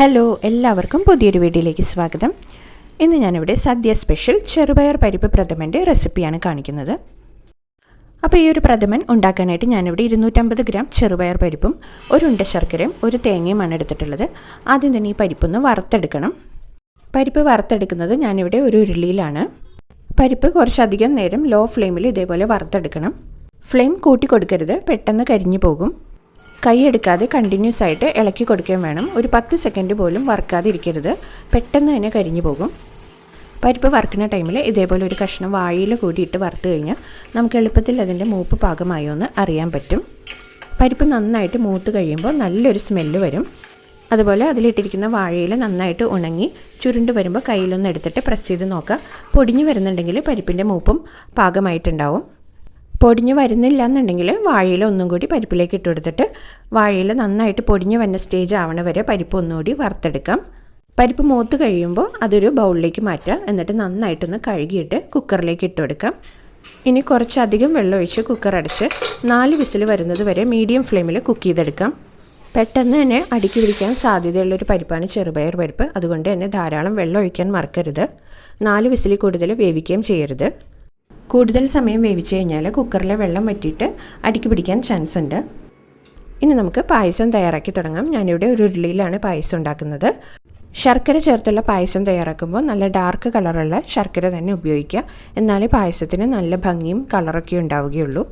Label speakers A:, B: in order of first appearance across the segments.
A: Hello എല്ലാവർക്കും പുതിയൊരു വീഡിയോയിലേക്ക് സ്വാഗതം. ഇന്ന് ഞാനിവിടെ സദ്യ സ്പെഷ്യൽ ചെറുപയർ പരിപ്പ് പ്രഥമന്റെ റെസിപ്പിയാണ് കാണിക്കുന്നത്. അപ്പോൾ ഈ ഒരു പ്രഥമൻ ഉണ്ടാക്കാനായിട്ട് ഞാനിവിടെ ഇരുന്നൂറ്റമ്പത് ഗ്രാം ചെറുപയർ പരിപ്പും ഒരു ഉണ്ട ശർക്കരയും ഒരു തേങ്ങയുമാണ് എടുത്തിട്ടുള്ളത്. ആദ്യം തന്നെ ഈ പരിപ്പൊന്ന് വറുത്തെടുക്കണം. പരിപ്പ് വറുത്തെടുക്കുന്നത് ഞാനിവിടെ ഒരു ഉരുളിയിലാണ്. പരിപ്പ് കുറച്ചധികം നേരം ലോ ഫ്ലെയിമിൽ ഇതേപോലെ വറുത്തെടുക്കണം. ഫ്ലെയിം കൂട്ടി കൊടുക്കരുത് പെട്ടെന്ന് കരിഞ്ഞു പോകും. കൈയെടുക്കാതെ കണ്ടിന്യൂസ് ആയിട്ട് ഇളക്കി കൊടുക്കുകയും വേണം. ഒരു പത്ത് സെക്കൻഡ് പോലും വറുക്കാതെ ഇരിക്കരുത്. പെട്ടെന്ന് തന്നെ കരിഞ്ഞു പോകും. പരിപ്പ് വറുക്കുന്ന ടൈമിൽ ഇതേപോലെ ഒരു കഷ്ണം വാഴയിൽ കൂടിയിട്ട് വറുത്ത് കഴിഞ്ഞാൽ നമുക്ക് എളുപ്പത്തിൽ അതിന്റെ മൂപ്പ് പാകമായോ എന്ന് അറിയാൻ പറ്റും. പരിപ്പ് നന്നായിട്ട് മൂത്ത് കഴിയുമ്പോൾ നല്ലൊരു സ്മെല്ല് വരും. അതുപോലെ അതിലിട്ടിരിക്കുന്ന വാഴയിൽ നന്നായിട്ട് ഉണങ്ങി ചുരുണ്ട് വരുമ്പോൾ കയ്യിലൊന്ന് എടുത്തിട്ട് പ്രസ് ചെയ്ത് നോക്കുക. പൊടിഞ്ഞു വരുന്നുണ്ടെങ്കിൽ പരിപ്പിന്റെ മൂപ്പും പാകമായിട്ടുണ്ടാവും. പൊടിഞ്ഞ് വരുന്നില്ല എന്നുണ്ടെങ്കിൽ വാഴയിൽ ഒന്നും കൂടി പരിപ്പിലേക്ക് ഇട്ട് കൊടുത്തിട്ട് വാഴയിൽ നന്നായിട്ട് പൊടിഞ്ഞു വന്ന സ്റ്റേജ് ആവണ വരെ പരിപ്പ് ഒന്നുകൂടി വറുത്തെടുക്കാം. പരിപ്പ് മൂത്ത് കഴിയുമ്പോൾ അതൊരു ബൗളിലേക്ക് മാറ്റുക. എന്നിട്ട് നന്നായിട്ടൊന്ന് കഴുകിയിട്ട് കുക്കറിലേക്ക് ഇട്ട് കൊടുക്കാം. ഇനി കുറച്ചധികം വെള്ളം ഒഴിച്ച് കുക്കർ അടച്ച് നാല് വിസിൽ വരുന്നത് വരെ മീഡിയം ഫ്ലെയിമിൽ കുക്ക് ചെയ്തെടുക്കാം. പെട്ടെന്ന് തന്നെ അടുക്കി പിടിക്കാൻ സാധ്യതയുള്ളൊരു പരിപ്പാണ് ചെറുപയർ പരിപ്പ്. അതുകൊണ്ട് തന്നെ ധാരാളം വെള്ളം ഒഴിക്കാൻ മറക്കരുത്. നാല് വിസിൽ കൂടുതൽ വേവിക്കുകയും ചെയ്യരുത്. കൂടുതൽ സമയം വേവിച്ച് കഴിഞ്ഞാൽ കുക്കറിലെ വെള്ളം വറ്റിയിട്ട് അടുക്കി പിടിക്കാൻ ചാൻസ് ഉണ്ട്. ഇനി നമുക്ക് പായസം തയ്യാറാക്കി തുടങ്ങാം. ഞാനിവിടെ ഒരു ഉരുളിയിലാണ് പായസം ഉണ്ടാക്കുന്നത്. ശർക്കര ചേർത്തുള്ള പായസം തയ്യാറാക്കുമ്പോൾ നല്ല ഡാർക്ക് കളറുള്ള ശർക്കര തന്നെ ഉപയോഗിക്കുക. എന്നാലേ പായസത്തിന് നല്ല ഭംഗിയും കളറൊക്കെ ഉണ്ടാവുകയുള്ളൂ.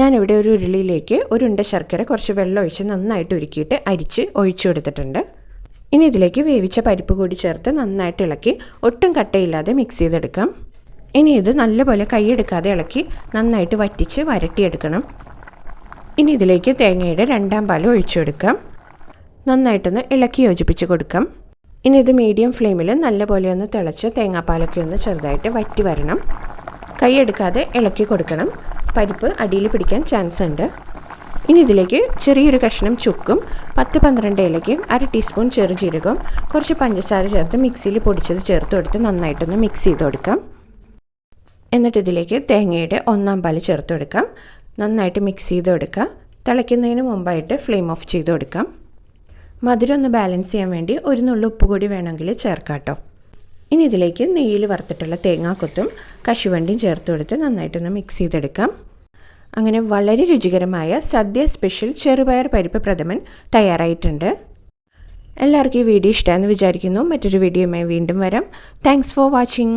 A: ഞാനിവിടെ ഒരു ഉരുളിയിലേക്ക് ഒരു ഉണ്ട ശർക്കര കുറച്ച് വെള്ളം ഒഴിച്ച് നന്നായിട്ട് ഉരുക്കിയിട്ട് അരിച്ച് ഒഴിച്ചു കൊടുത്തിട്ടുണ്ട്. ഇനി ഇതിലേക്ക് വേവിച്ച പരിപ്പ് കൂടി ചേർത്ത് നന്നായിട്ട് ഇളക്കി ഒട്ടും കട്ടയില്ലാതെ മിക്സ് ചെയ്തെടുക്കാം. ഇനി ഇത് നല്ലപോലെ കൈയെടുക്കാതെ ഇളക്കി നന്നായിട്ട് വറ്റിച്ച് വരട്ടിയെടുക്കണം. ഇനി ഇതിലേക്ക് തേങ്ങയുടെ രണ്ടാം പാൽ ഒഴിച്ചെടുക്കാം നന്നായിട്ടൊന്ന് ഇളക്കി യോജിപ്പിച്ച് കൊടുക്കാം. ഇനി ഇത് മീഡിയം ഫ്ലെയിമിൽ നല്ലപോലെ ഒന്ന് തിളച്ച് തേങ്ങാപ്പാലൊക്കെ ഒന്ന് ചെറുതായിട്ട് വറ്റി വരണം. കൈയെടുക്കാതെ ഇളക്കി കൊടുക്കണം. പരിപ്പ് അടിയിൽ പിടിക്കാൻ ചാൻസ് ഉണ്ട്. ഇനി ഇതിലേക്ക് ചെറിയൊരു കഷ്ണം ചുക്കും പത്ത് പന്ത്രണ്ട് ഇലയ്ക്കും അര ടീസ്പൂൺ ചെറുജീരകവും കുറച്ച് പഞ്ചസാര ചേർത്ത് മിക്സിയിൽ പൊടിച്ചത് ചേർത്ത് കൊടുത്ത് നന്നായിട്ടൊന്ന് മിക്സ് ചെയ്ത് കൊടുക്കാം. എന്നിട്ട് ഇതിലേക്ക് തേങ്ങയുടെ ഒന്നാം പാൽ ചേർത്ത് കൊടുക്കാം. നന്നായിട്ട് മിക്സ് ചെയ്ത് കൊടുക്കാം തിളയ്ക്കുന്നതിന് മുമ്പായിട്ട് ഫ്ലെയിം ഓഫ് ചെയ്ത് കൊടുക്കാം. മധുരം ഒന്ന് ബാലൻസ് ചെയ്യാൻ വേണ്ടി ഒരു നുള്ളു ഉപ്പ് കൂടി വേണമെങ്കിൽ ചേർക്കാം കേട്ടോ ഇനി ഇതിലേക്ക് നെയ്യിൽ വറുത്തിട്ടുള്ള തേങ്ങാക്കൊത്തും കശുവണ്ടിയും ചേർത്ത് കൊടുത്ത് നന്നായിട്ടൊന്ന് മിക്സ് ചെയ്തെടുക്കാം. അങ്ങനെ വളരെ രുചികരമായ സദ്യ സ്പെഷ്യൽ ചെറുപയർ പരിപ്പ് പ്രഥമൻ തയ്യാറായിട്ടുണ്ട്. എല്ലാവർക്കും ഈ വീഡിയോ ഇഷ്ടമാണെന്ന് വിചാരിക്കുന്നു. മറ്റൊരു വീഡിയോയുമായി വീണ്ടും വരാം. Thanks for watching